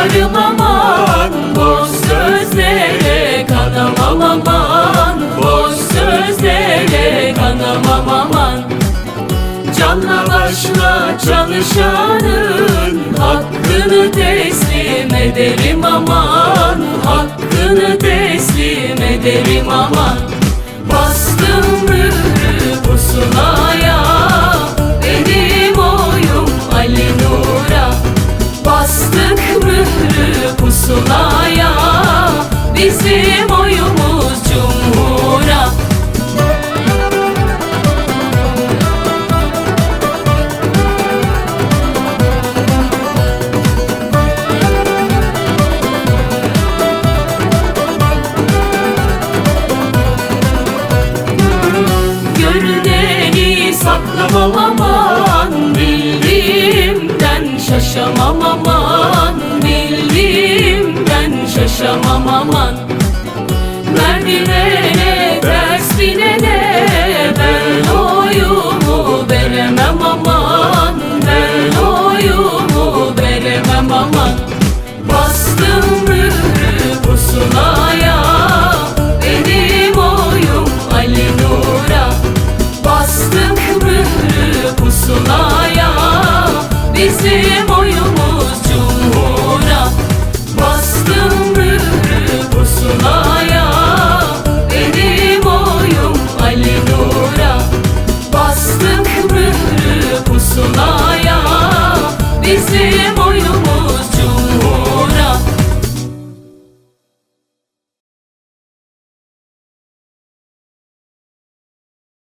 Yarım aman boş sözlere kanamam aman Boş sözlere kanamam aman. Canla başla çalışanın Hakkını teslim ederim aman Hakkını teslim ederim aman. Mührü pusulaya Bizim oyumuz Cumhur'a aman. Merdivene ters binene Ben oyumu veremem aman. Ben oyumu veremem aman. Bastım mührü pusulaya Benim oyum Ali Nur'a. Bastık mührü pusulaya Bizim